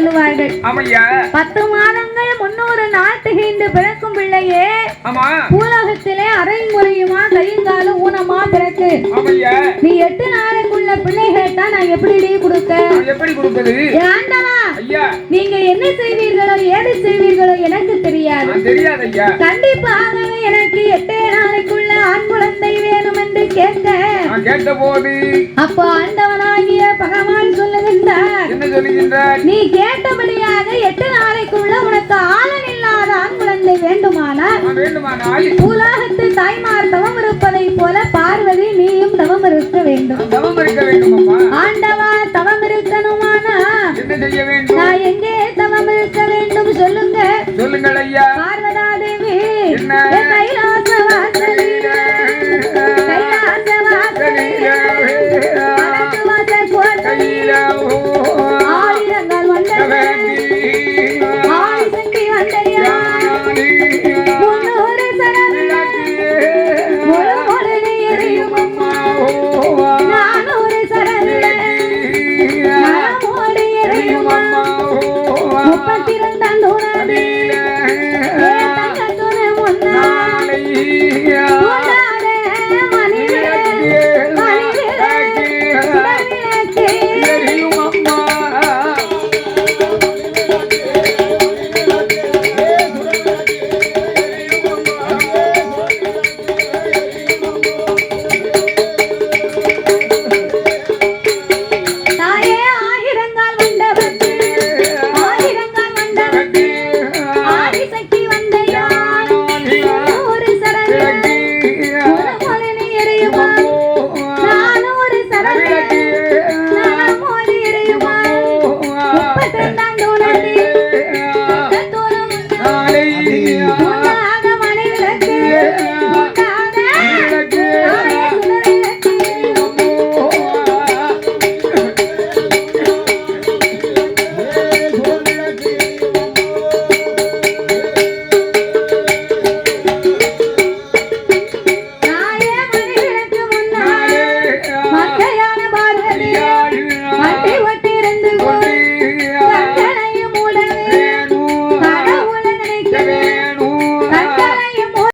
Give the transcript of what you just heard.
சொல்லுவார்கள். பத்து மாதங்கள் முன்னூறு நாள் திகைந்து பிறக்கும் பிள்ளையே பூலோகத்திலே அரைங்குறையுமா கையுங்காலும் ஊனமா பிறக்கு? நீ எட்டு நாளைக்குள்ள பிள்ளை கேட்டா நான் எப்படி கொடுக்க? எப்படி கொடுப்பது? ஆண்டவா நீங்க என்ன செய்வீர்களோ ஏது செய்வீர்களோ எனக்கு தெரியாது. நான் தெரியாது ஐயா கண்டிப்பாக எனக்கு எட்டே நாளைக்குள்ள ஆண் குழந்தை வேணும் என்று கேட்க. கேட்ட போது அப்போ ஆண்டவனாகிய பகவான் என்ன சொல்லுகின்றார் நீ கேட்டபடியாக எட்டு நாளைக்குள்ள உனக்கு ஆளன் இல்லாத ஆண் குழந்தை வேண்டுமானால் வேண்டுமானால். பூலோகத்து தாய்மார் தவம் இருப்பதை போல பார்வதி நீயும் தவம் இருக்க வேண்டும். நான் தவம் இருக்க வேண்டும் அம்மா ஆண்டவா தவம் இருக்கணுமானா? என்ன செய்ய வேண்டும்? நான் எங்கே தவம் இருக்க வேண்டும் சொல்லுங்க. சொல்லுங்கள் ஐயா.